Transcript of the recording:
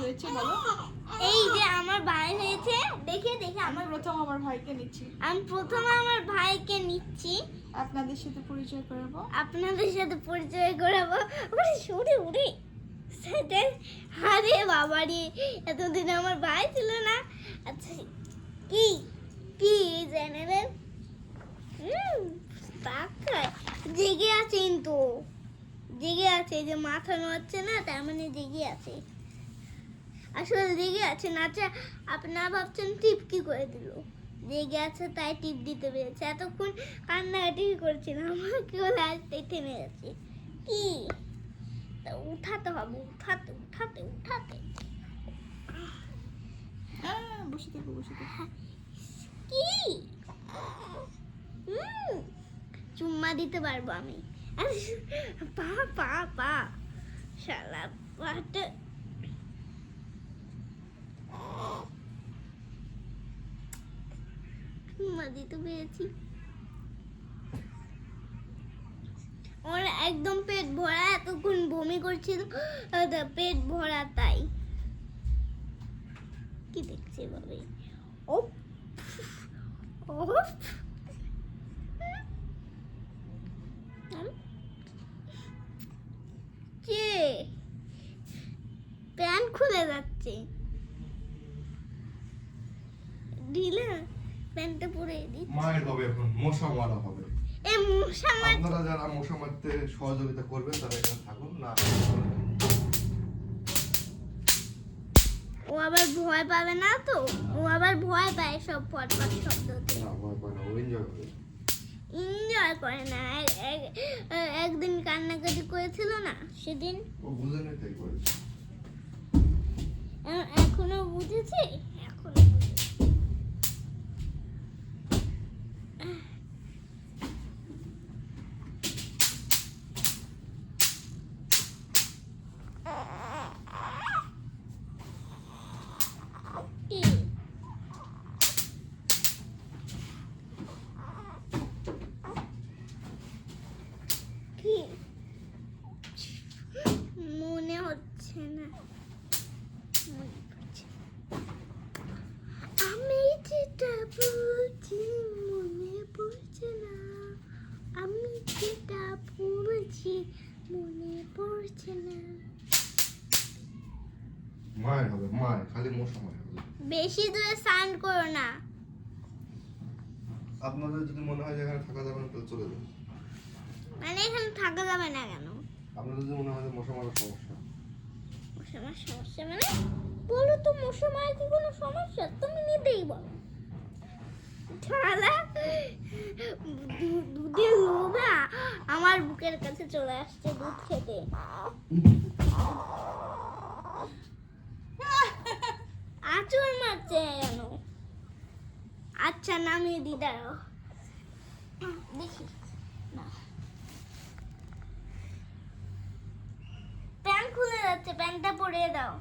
হয়েছে বলো। এই যে আমার ভাই হয়েছে দেখে দেখে আমি আমার প্রথম আমার ভাইকে নিচ্ছি। আমি প্রথমে আমার ভাইকে নিচ্ছি। আপনাদের সাথে পরিচয় করাবো। আপনাদের সাথে পরিচয় করাবো। ওরে সরে উড়ে। সেটা আরে বাবারে এতদিন আমার ভাই ছিল না। আচ্ছা কি কি জেনারেল হুম তাকায় জেগে আছেন তো। জেগে আছে যে মাথা নড়ছে না তার মানে জেগে আছে। আসলে জেগে আছে না আচ্ছা আপনারা ভাবছেন টিপ কি করে দিল? জেগে আছে তাই টিপ দিতে পেরেছে। এতক্ষণ কান্নাকাটি করছিলাম আমার কেউ আসতেই থেমে গেছে কি? তা উঠাতে হবে উঠাতে উঠাতে উঠাতে। হ্যাঁ বসে থাকো বসে থাকো। কি? চুম্মা দিতে পারব আমি। ওর একদম পেট ভরা, এতক্ষণ বমি করছিল পেট ভরা তাই। কি দেখছে ভাবে ও ও প্যান্ট খুলে যাচ্ছে। ঢিলা প্যান্টটা পরে দিই মায়ের হবে এখন মশা মারা হবে। এ মশা মার আপনারা যারা মশা মারতে সহযোগিতা করবেন তারা এখানে থাকুন না ও আবার ভয় পাবে না তো? ও আবার ভয় পায় সব ফটফট শব্দতে। না ভয় পায় না ও এনজয় করে। না। এক- এক- একদিন কান্নাকাটি করেছিল না? সেদিন? ও বুঝে নেই তাই করেছে। বুঝেছে এখনও মনে হচ্ছে না। আমি যেটা বলছি মনে পড়ছে না আমি যেটা বলছি মনে পড়ছে না মায়ের হবে মায়ের খালি মশা মায়ের হবে। বেশি দূরে সাউন্ড করো না। আপনাদের যদি মনে হয় যে এখানে থাকা যাবে না তাহলে চলে যাবেন মানে এখানে থাকা যাবে না কেন? আপনাদের যদি মনে হয় যে মশা মারার সমস্যা। মশামার সমস্যা মানে? বলো তো মশামার কি কোনো সমস্যা? তুমি নিতেই বলো। দু- দুধের লোভা। আমার বুকের কাছে চলে আসছে দুধ খেতে। আচর মারছে কেন? আচ্ছা নামিয়ে দি দাঁড়াও। দেখি। প্যান্ট খুলে যাচ্ছে প্যান্টটা পরিয়ে দাও।